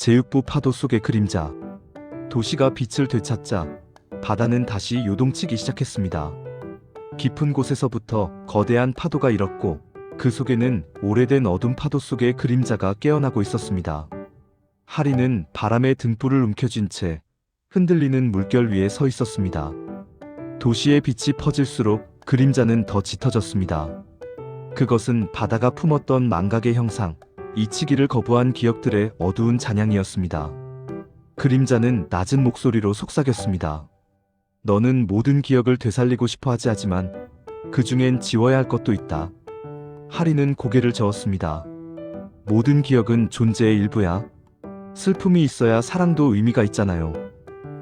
제육부 파도 속의 그림자. 도시가 빛을 되찾자 바다는 다시 요동치기 시작했습니다. 깊은 곳에서부터 거대한 파도가 일었고 그 속에는 오래된 어둠 파도 속의 그림자가 깨어나고 있었습니다. 하리는 바람에 등불을 움켜쥔 채 흔들리는 물결 위에 서 있었습니다. 도시의 빛이 퍼질수록 그림자는 더 짙어졌습니다. 그것은 바다가 품었던 망각의 형상, 잊히기를 거부한 기억들의 어두운 잔향이었습니다. 그림자는 낮은 목소리로 속삭였습니다. 너는 모든 기억을 되살리고 싶어 하지 하지만 그 중엔 지워야 할 것도 있다. 하리는 고개를 저었습니다. 모든 기억은 존재의 일부야. 슬픔이 있어야 사랑도 의미가 있잖아요.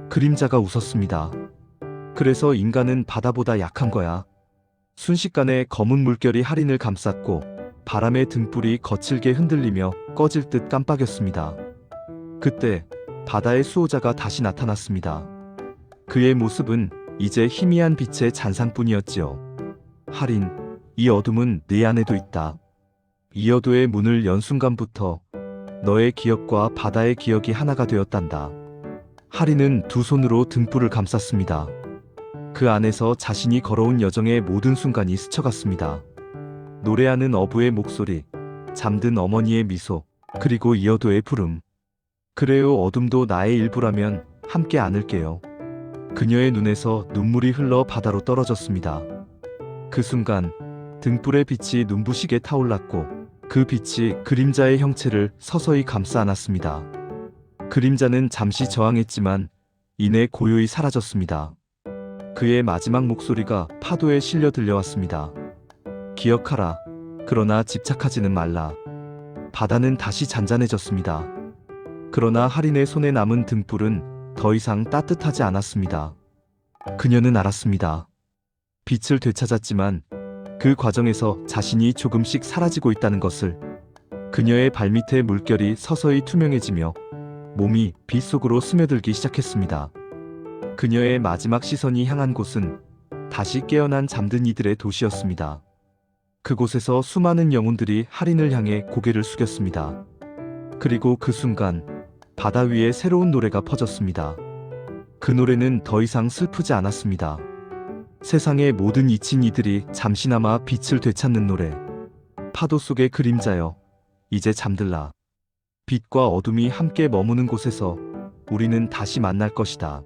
그림자가 웃었습니다. 그래서 인간은 바다보다 약한 거야. 순식간에 검은 물결이 하린을 감쌌고 바람의 등불이 거칠게 흔들리며 꺼질 듯 깜빡였습니다. 그때 바다의 수호자가 다시 나타났습니다. 그의 모습은 이제 희미한 빛의 잔상뿐이었지요. 하린, 이 어둠은 내 안에도 있다. 이 어두의 문을 연 순간부터 너의 기억과 바다의 기억이 하나가 되었단다. 하린은 두 손으로 등불을 감쌌습니다. 그 안에서 자신이 걸어온 여정의 모든 순간이 스쳐갔습니다. 노래하는 어부의 목소리, 잠든 어머니의 미소, 그리고 이어도의 부름. 그래요, 어둠도 나의 일부라면 함께 안을게요. 그녀의 눈에서 눈물이 흘러 바다로 떨어졌습니다. 그 순간 등불의 빛이 눈부시게 타올랐고 그 빛이 그림자의 형체를 서서히 감싸 안았습니다. 그림자는 잠시 저항했지만 이내 고요히 사라졌습니다. 그의 마지막 목소리가 파도에 실려 들려왔습니다. 기억하라. 그러나 집착하지는 말라. 바다는 다시 잔잔해졌습니다. 그러나 할인의 손에 남은 등불은 더 이상 따뜻하지 않았습니다. 그녀는 알았습니다. 빛을 되찾았지만 그 과정에서 자신이 조금씩 사라지고 있다는 것을 그녀의 발밑의 물결이 서서히 투명해지며 몸이 빛 속으로 스며들기 시작했습니다. 그녀의 마지막 시선이 향한 곳은 다시 깨어난 잠든 이들의 도시였습니다. 그곳에서 수많은 영혼들이 할인을 향해 고개를 숙였습니다. 그리고 그 순간 바다 위에 새로운 노래가 퍼졌습니다. 그 노래는 더 이상 슬프지 않았습니다. 세상의 모든 잊힌 이들이 잠시나마 빛을 되찾는 노래. 파도 속의 그림자여, 이제 잠들라. 빛과 어둠이 함께 머무는 곳에서 우리는 다시 만날 것이다.